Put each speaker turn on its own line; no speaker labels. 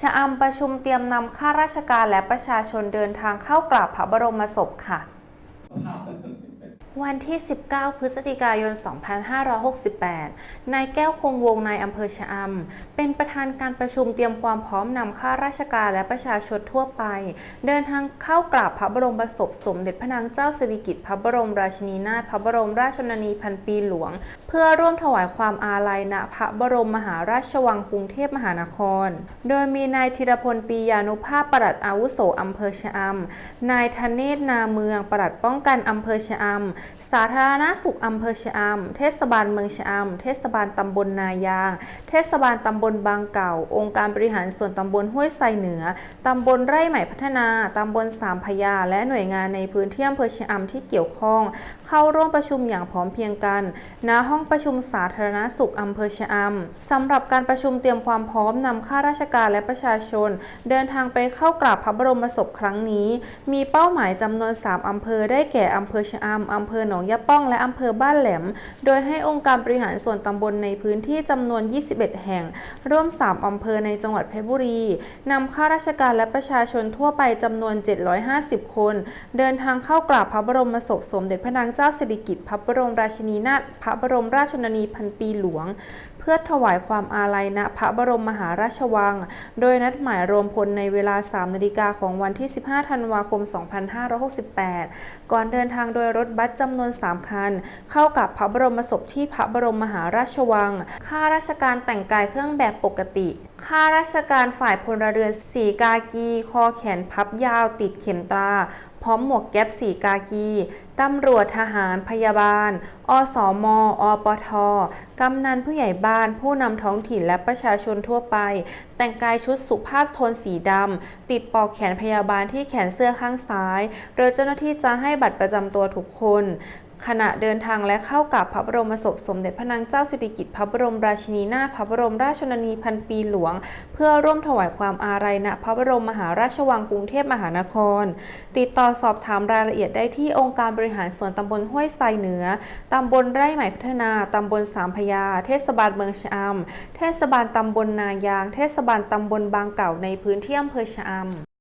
ชะอำประชุมเตรียมนำข้าราชการและประชาชนเดินทางเข้ากราบพระบรมศพค่ะ วันที่ 19 พฤศจิกายน 2568 นายแก้วคงวงนายอำเภอชะอำ เป็นประธานการประชุมเตรียมความพร้อมนำข้าราชการและประชาชนทั่วไป เดินทางเข้ากราบพระบรมศพสมเด็จพระนางเจ้าสิริกิติ์พระบรมราชินีนาถพระบรมราชชนนีพันปีหลวง เพื่อร่วมถวายความอาลัยณพระบรมมหาราชวังกรุงเทพมหานคร โดยมีนายธีรพลปียานุภาพปลัดอาวุโสอำเภอชะอำ นายธเนศนาเมืองปลัดป้องกันอำเภอชะอำสาธารณสุขอำเภอชะอำ เทศบาลเมืองชะอำ เทศบาลตำบลนายาง เทศบาลตำบลบางเก่า องค์การบริหารส่วนตำบลห้วยไซเหนือ ตำบลไร่ใหม่พัฒนา ตำบลสามพยา และหน่วยงานในพื้นที่อำเภอชะอำที่เกี่ยวข้อง เข้าร่วมประชุมอย่างพร้อมเพียงกัน ณ ห้องประชุมสาธารณสุขอำเภอชะอำ สำหรับการประชุมเตรียมความพร้อมนำข้าราชการและประชาชน เดินทางไปเข้ากราบพระบรมศพครั้งนี้ มีเป้าหมายจำนวน 3อำเภอได้แก่อำเภอชะอำอำเภอภอหนองยะป้องและอำเภอบ้านแหลม โดยให้องค์การบริหารส่วนตำบลในพื้นที่จำนวน 21 แห่ง ร่วม 3 อำเภอในจังหวัดเพชรบุรีนำข้าราชการและประชาชนทั่วไปจำนวน 750 คน เดินทางเข้ากราบพระบรมศพสมเด็จพระนางเจ้าสิริกิติ์พระบรมราชินีนาถพระบรมราชชนนีพันปีหลวง พื่อถวายความอาลัยณพระบรมมหาราชวัง โดยนัดหมายรวมพลในเวลา 3 นาฬิกาของวันที่ 15 ธันวาคม 2568 ก่อนเดินทางโดยรถบัสจำนวน 3 คัน เข้ากับพระบรมศพที่พระบรมมหาราชวัง ข้าราชการแต่งกายเครื่องแบบปกติข้าราชการฝ่ายพลเรือนสีกากี คอแขนพับยาวติดเข็มตรา พร้อมหมวกแก๊ปสีกากี ตำรวจทหารพยาบาล อสมอปทกำนันผู้ใหญ่บ้าน ผู้นำท้องถิ่นและประชาชนทั่วไป แต่งกายชุดสุภาพโทนสีดำ ติดปลอกแขนพยาบาลที่แขนเสื้อข้างซ้าย โดยเจ้าหน้าที่จะให้บัตรประจำตัวทุกคน ขณะเดินทางและเข้ากับพระบรมศพสมเด็จพระนางเจ้าสิริกิติ์พระบรมราชินีนาถพระบรมราชชนนีพันปีหลวง เพื่อร่วมถวายความอาลัยณพระบรมมหาราชวังกรุงเทพมหานคร ติดต่อสอบถามรายละเอียดได้ที่องค์การบริหารส่วนตำบลห้วยไซเหนือ ตำบลไร่ใหม่พัฒนา ตำบลสามพยา เทศบาลเมืองชะอำเทศบาลตำบลนายาง เทศบาลตำบลบางเก่าในพื้นที่อำเภอชะอำ